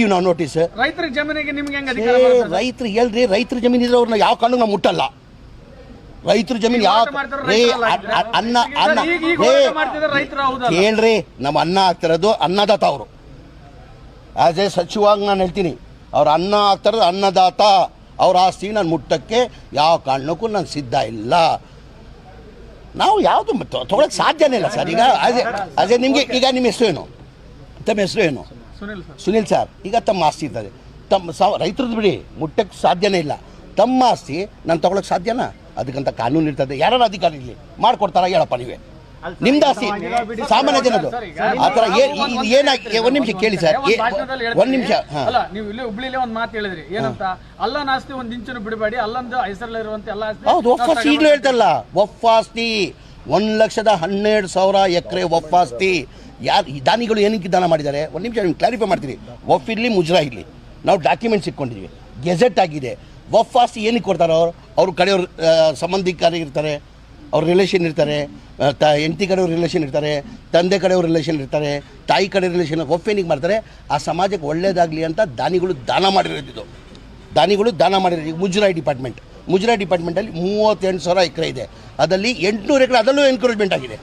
ಇವ್ ನಾವು ನೋಟಿಸ್ ರೈತರ ಜಮೀನಿಗೆ ನಿಮ್ಗೆ ಹೆಂಗ್ ಅಧಿಕಾರ ಬರ್ತದೆ? ರೈತರು ಹೇಳ್ರಿ ರೈತರ ಜಮೀನ್ ಇದ್ರೆ ಅವ್ರನ್ನ ಯಾವ ಕಾರಣಕ್ಕೂ ನಾವು ಮುಟ್ಟಲ್ಲ. ರೈತರ ಜಮೀನ್ ಯಾವ ಹೋರಾಟ ಮಾಡ್ತಿರೋ ರೇ ರೈತರಲ್ಲ ಅ- ಇದ್ರೆ? ಅ- ಅನ್ನ ಅನ್ನ ಈಗ- ಈಗ ರೇ ಹೋರಾಟ ಮಾಡ್ತಿರೋ ರೈತರು ಹೌದಲ್ಲ? ಕೇಳ್ರಿ ನಮ್ಮ ಅನ್ನ ಆಗ್ತಿರೋದು ಅನ್ನದಾತ ಅವರು. ಆಸ್ ಎ ಸಚಿವ ನಾನು ಹೇಳ್ತೀನಿ ಅವ್ರ ಅನ್ನ ಆಗ್ತಿರೋದು ಅನ್ನದಾತ. ಅವ್ರ ಆಸ್ತಿ ನಾನು ಮುಟ್ಟಕ್ಕೆ ಯಾವ ಕಾರಣಕ್ಕೂ ನಾನು ಸಿದ್ಧ ಇಲ್ಲ. ನಾವು ಯಾವುದು ತೊಗೊಳಕ್ಕೆ ಸಾಧ್ಯನೇ ಇಲ್ಲ ಸರ್. ಈಗ ಅದೇ ಅದೇ ನಿಮಗೆ ಈಗ ನಿಮ್ಮ ಹೆಸರು ಏನು? ತಮ್ಮ ಹೆಸರು ಏನು? ಸುನಿಲ್ ಸರ್. ಸುನಿಲ್ ಸರ್ ಈಗ ತಮ್ಮ ಆಸ್ತಿ ಇದ್ದಾರೆ ತಮ್ಮ ಸಾವ ರೈತರದ್ದು ಬಿಡಿ ಮುಟ್ಟಕ್ಕೆ ಸಾಧ್ಯನೇ ಇಲ್ಲ. ತಮ್ಮ ಆಸ್ತಿ ನಾನು ತಗೊಳಕ್ ಸಾಧ್ಯನಾ? ಅದಕ್ಕಂತ ಕಾನೂನು ಇರ್ತದೆ. ಯಾರು ಅಧಿಕಾರಿ ಇಲ್ಲಿ? ಮಾಡ್ಕೊಡ್ತಾರ? ಹೇಳಪ್ಪ ನೀವೇ. ನಿಮ್ದು ಆಸ್ತಿ ಸಾಮಾನ್ಯ ಜನದು. ಆ ಥರ ಏನಾಗಿ ಒಂದು ನಿಮಿಷ ಕೇಳಿ ಸರ್. ಒಂದ್ ನಿಮಿಷ ಅಲ್ಲ ನೀವು ಇಲ್ಲಿ ಹುಬ್ಳಿಲಿ ಒಂದು ಮಾತು ಹೇಳಿದ್ರಿ. ಏನಂತ? ಅಲ್ಲನ ಆಸ್ತಿ ಒಂದ್ ಇಂಚನು ಬಿಡಬೇಡಿ. ಅಲ್ಲಂದು ಹೆಸರಲ್ಲಿರುವಂತ ಎಲ್ಲ ಆಸ್ತಿ ಹೌದು ಒಫಾಸ್ತಿ ಈಗಲೂ ಹೇಳ್ತಾರಲ್ಲ ಒಫಾಸ್ತಿ ಒಂದು ಲಕ್ಷದ ಹನ್ನೆರಡು ಸಾವಿರ ಎಕರೆ ಒಫಾಸ್ತಿ ಯಾರು ದಾನಿಗಳು ಏನಕ್ಕೆ ದಾನ ಮಾಡಿದ್ದಾರೆ? ಒಂದು ನಿಮಿಷ ನಿಮ್ಗೆ ಕ್ಲಾರಿಫೈ ಮಾಡ್ತೀನಿ. ವಫ್ ಇರಲಿ, ಮುಜ್ರಾ ಇರಲಿ. ನಾವು ಡಾಕ್ಯುಮೆಂಟ್ಸ್ ಇಟ್ಕೊಂಡಿದ್ವಿ. ಗೆಜೆಟ್ ಆಗಿದೆ. ವಫ್ ಆಸ್ತಿ ಏನಕ್ಕೆ ಕೊಡ್ತಾರೆ ಅವ್ರು? ಅವ್ರ ಕಡೆಯವ್ರ ಇರ್ತಾರೆ. ಅವ್ರ ರಿಲೇಷನ್ ಇರ್ತಾರೆ. ತ, ಹೆಂಡತಿ ಕಡೆಯವ್ರ ರಿಲೇಷನ್ ಇರ್ತಾರೆ. ತಂದೆ ಕಡೆಯವ್ರ ರಿಲೇಷನ್ ಇರ್ತಾರೆ. ತಾಯಿ ಕಡೆ ರಿಲೇಷನ್ ವಫ್ ಏನಿಗೆ ಮಾಡ್ತಾರೆ? ಆ ಸಮಾಜಕ್ಕೆ ಒಳ್ಳೇದಾಗಲಿ ಅಂತ ದಾನಿಗಳು ದಾನ ಮಾಡಿರೋದಿದ್ದು ದಾನಿಗಳು ದಾನ ಮಾಡಿರೋ ಮುಜರಾಯಿ ಡಿಪಾರ್ಟ್ಮೆಂಟ್ ಮುಜರಾಯಿ ಡಿಪಾರ್ಟ್ಮೆಂಟಲ್ಲಿ ಮೂವತ್ತೆಂಟು ಸಾವಿರ ಎಕರೆ ಇದೆ. ಅದರಲ್ಲಿ ಎಂಟುನೂರು ಎಕರೆ, ಅದರಲ್ಲೂ ಎನ್ಕರೇಜ್ಮೆಂಟ್ ಆಗಿದೆ.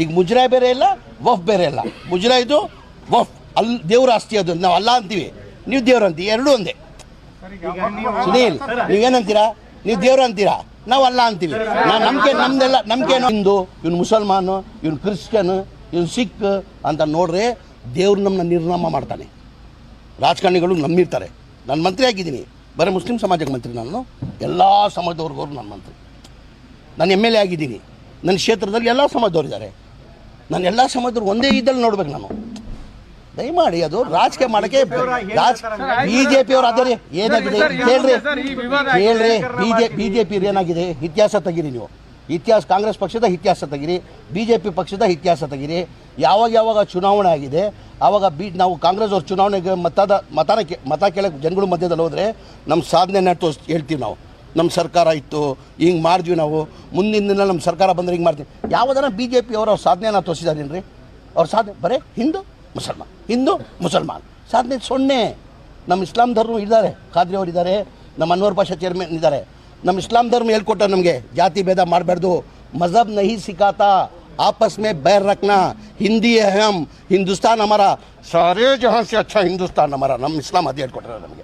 ಈಗ ಮುಜರಾಯಿ ಬೇರೆ ಇಲ್ಲ, ವಫ್ ಬೇರೆ ಇಲ್ಲ. ಮುಜರಾಯಿದು ವಫ್ ಅಲ್ಲಿ ದೇವ್ರ ಆಸ್ತಿ ಅದು. ನಾವು ಅಲ್ಲ ಅಂತೀವಿ. ನೀವು ದೇವ್ರು ಅಂತೀವಿ. ಎರಡೂ ಒಂದೇ. ಸುನೀಲ್, ನೀವೇನಂತೀರಾ? ನೀವು ದೇವ್ರು ಅಂತೀರಾ? ನಾವು ಅಲ್ಲ ಅಂತೀವಿ. ನಾವು ನಮ್ಗೆ ನಮ್ದೆಲ್ಲ ನಂಬಿಕೆ ಹಿಂದೂ, ಇವ್ನು ಮುಸಲ್ಮಾನ್, ಇವ್ನು ಕ್ರಿಶ್ಚಿಯನ್, ಇವ್ನು ಸಿಖ್ ಅಂತ ನೋಡ್ರೆ ದೇವ್ರು ನಮ್ಮನ್ನ ನಿರ್ನಾಮ ಮಾಡ್ತಾನೆ. ರಾಜಕಾರಣಿಗಳು ನಂಬಿರ್ತಾರೆ. ನಾನು ಮಂತ್ರಿ ಆಗಿದ್ದೀನಿ. ಬರೀ ಮುಸ್ಲಿಂ ಸಮಾಜಕ್ಕೆ ಮಂತ್ರಿ ನಾನು. ಎಲ್ಲ ಸಮಾಜದವ್ರಿಗೂ ನಾನು ಮಂತ್ರಿ. ನಾನು ಎಂ ಎಲ್ ಎ ಆಗಿದ್ದೀನಿ. ನನ್ನ ಕ್ಷೇತ್ರದಲ್ಲಿ ಎಲ್ಲ ಸಮಾಜದವ್ರು ಇದ್ದಾರೆ. ನಾನು ಎಲ್ಲ ಸಮಾಜದವ್ರು ಒಂದೇ ಇದ್ದಲ್ಲಿ ನೋಡ್ಬೇಕು ನಾನು. ದಯಮಾಡಿ ಅದು ರಾಜಕೀಯ ಮಾಡಕ್ಕೆ ರಾಜ್ ಬಿ ಜೆ ಪಿಯವ್ರು ಅದೇ ಏನಾಗಿದೆ? ಕೇಳ್ರಿ. ಕೇಳ್ರಿ. B J B J P ಏನಾಗಿದೆ? ಇತಿಹಾಸ ತೆಗಿರಿ ನೀವು. ಇತಿಹಾಸ ಕಾಂಗ್ರೆಸ್ ಪಕ್ಷದ ಇತಿಹಾಸ ತೆಗಿರಿ. ಬಿ ಜೆ ಪಿ ಪಕ್ಷದ ಇತಿಹಾಸ ತೆಗಿರಿ. ಯಾವಾಗ ಯಾವಾಗ ಚುನಾವಣೆ ಆಗಿದೆ ಆವಾಗ ಬಿ ನಾವು ಕಾಂಗ್ರೆಸ್ ಅವ್ರ ಚುನಾವಣೆಗೆ ಮತದ ಮತನ ಕೇ ಮತ ಕೇಳಕ್ಕೆ ಜನಗಳ ಮಧ್ಯದಲ್ಲಿ ಹೋದರೆ ನಮ್ಮ ಸಾಧನೆ ತೋರಿಸ್ ಹೇಳ್ತೀವಿ ನಾವು. ನಮ್ಮ ಸರ್ಕಾರ ಇತ್ತು ಹಿಂಗೆ ಮಾಡಿದ್ವಿ ನಾವು ಮುಂದಿನ ದಿನ ನಮ್ಮ ಸರ್ಕಾರ ಬಂದರೆ ಹಿಂಗೆ ಮಾಡ್ತೀವಿ ಯಾವುದನ್ನ ಬಿ ಜೆ ಪಿ ಅವರ ಸಾಧನೆಯನ್ನು ತೋರಿಸಿದಾರೇನ್ರಿ ಅವ್ರ ಸಾಧನೆ ಬರೇ ಹಿಂದೂ ಮುಸಲ್ಮಾನ್ ಹಿಂದೂ ಮುಸಲ್ಮಾನ್ ಸಾಧನೆ ಸೊನ್ನೆ ನಮ್ಮ ಇಸ್ಲಾಂ ಧರ್ಮ ಇದ್ದಾರೆ ಖಾದ್ರಿ ಅವರು ಇದ್ದಾರೆ ನಮ್ಮ ಅನ್ವರ್ ಭಾಷಾ ಚೇರ್ಮನ್ ಇದ್ದಾರೆ ನಮ್ಮ ಇಸ್ಲಾಂ ಧರ್ಮ ಹೇಳ್ಕೊಟ್ಟ ನಮಗೆ ಜಾತಿ ಭೇದ ಮಾಡಬಾರ್ದು ಮಜಹಬ್ ನಹಿ ಸಿಖಾತಾ आपस में बैर रखना हिंदी है हम हिंदुस्तान हमारा सारे जहां से अच्छा हिंदुस्तान हमारा ನಮ್ಮ ಇಸ್ಲಾಂ ಅದೇ ಹೇಳ್ಕೊಟ್ರೆ ನಮಗೆ